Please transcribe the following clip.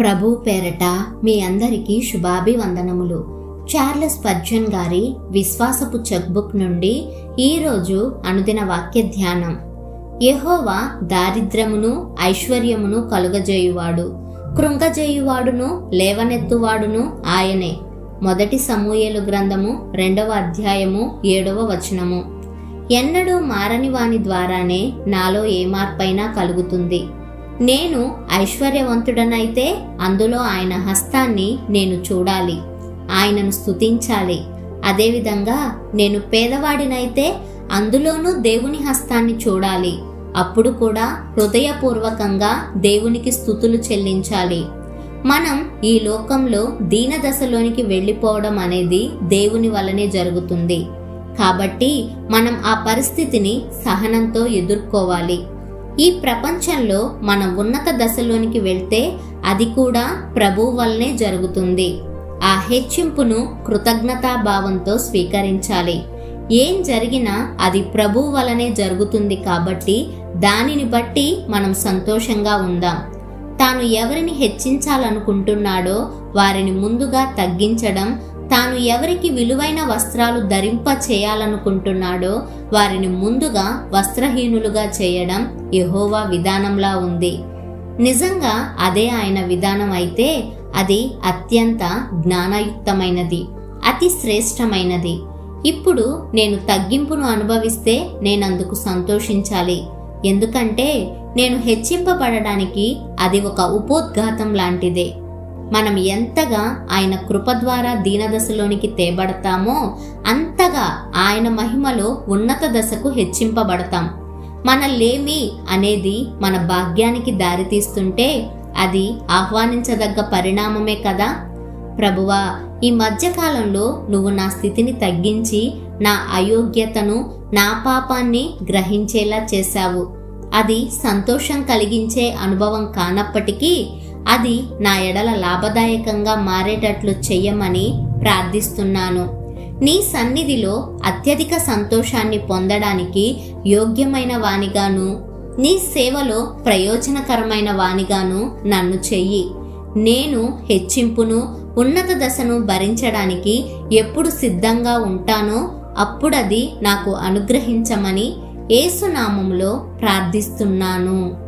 ప్రభు పేరట మీ అందరికీ శుభాభివందనములు. చార్లెస్ పర్జన్ గారి విశ్వాసపు చెక్బుక్ నుండి ఈరోజు అనుదిన వాక్య ధ్యానం. యహోవా దారిద్ర్యమును ఐశ్వర్యమును కలుగజేయువాడు. కృంగజేయువాడును లేవనెత్తువాడును ఆయనే. మొదటి సమూయేలు గ్రంథము రెండవ అధ్యాయము ఏడవ వచనము. ఎన్నడూ మారని వాని ద్వారానే నాలో ఏ మార్పైనా కలుగుతుంది. నేను ఐశ్వర్యవంతుడనైతే అందులో ఆయన హస్తాన్ని నేను చూడాలి. ఆయనను స్తుతించాలి. అదేవిధంగా నేను పేదవాడినైతే అందులోనూ దేవుని హస్తాన్ని చూడాలి. అప్పుడు కూడా హృదయపూర్వకంగా దేవునికి స్థుతులు చెల్లించాలి. మనం ఈ లోకంలో దీనదశలోనికి వెళ్ళిపోవడం అనేది దేవుని వల్లనే జరుగుతుంది. కాబట్టి మనం ఆ పరిస్థితిని సహనంతో ఎదుర్కోవాలి. ఈ ప్రపంచంలో మనం ఉన్నత దశలోనికి వెళ్తే అది కూడా ప్రభు వల్లనే జరుగుతుంది. ఆ హెచ్చింపును కృతజ్ఞతాభావంతో స్వీకరించాలి. ఏం జరిగినా అది ప్రభు వలనే జరుగుతుంది కాబట్టి దానిని బట్టి మనం సంతోషంగా ఉందాం. తాను ఎవరిని హెచ్చించాలనుకుంటున్నాడో వారిని ముందుగా తగ్గించడం తాను ఎవరికి విలువైన వస్త్రాలు ధరింప చేయాలనుకుంటున్నాడో వారిని ముందుగా వస్త్రహీనులుగా చేయడం యహోవా విధానంలా ఉంది. నిజంగా అదే ఆయన విధానం అయితే అది అత్యంత జ్ఞానయుక్తమైనది అతి శ్రేష్టమైనది. ఇప్పుడు నేను తగ్గింపును అనుభవిస్తే నేనందుకు సంతోషించాలి. ఎందుకంటే నేను హెచ్చింపబడడానికి అది ఒక ఉపోద్ఘాతం లాంటిదే. మనం ఎంతగా ఆయన కృప ద్వారా దీనదశలోనికి తేబడతామో అంతగా ఆయన మహిమలో ఉన్నత దశకు హెచ్చింపబడతాం. మన లేమి అనేది మన భాగ్యానికి దారితీస్తుంటే అది ఆహ్వానించదగ్గ పరిణామమే కదా. ప్రభువా ఈ మధ్యకాలంలో నువ్వు నా స్థితిని తగ్గించి నా అయోగ్యతను నా పాపాన్ని గ్రహించేలా చేశావు. అది సంతోషం కలిగించే అనుభవం కానప్పటికీ అది నా ఎడల లాభదాయకంగా మారేటట్లు చెయ్యమని ప్రార్థిస్తున్నాను. నీ సన్నిధిలో అత్యధిక సంతోషాన్ని పొందడానికి యోగ్యమైన వానిగాను నీ సేవలో ప్రయోజనకరమైన వానిగాను నన్ను చెయ్యి. నేను హెచ్చింపును ఉన్నత దశను భరించడానికి ఎప్పుడు సిద్ధంగా ఉంటానో అప్పుడది నాకు అనుగ్రహించమని ఏసునామంలో ప్రార్థిస్తున్నాను.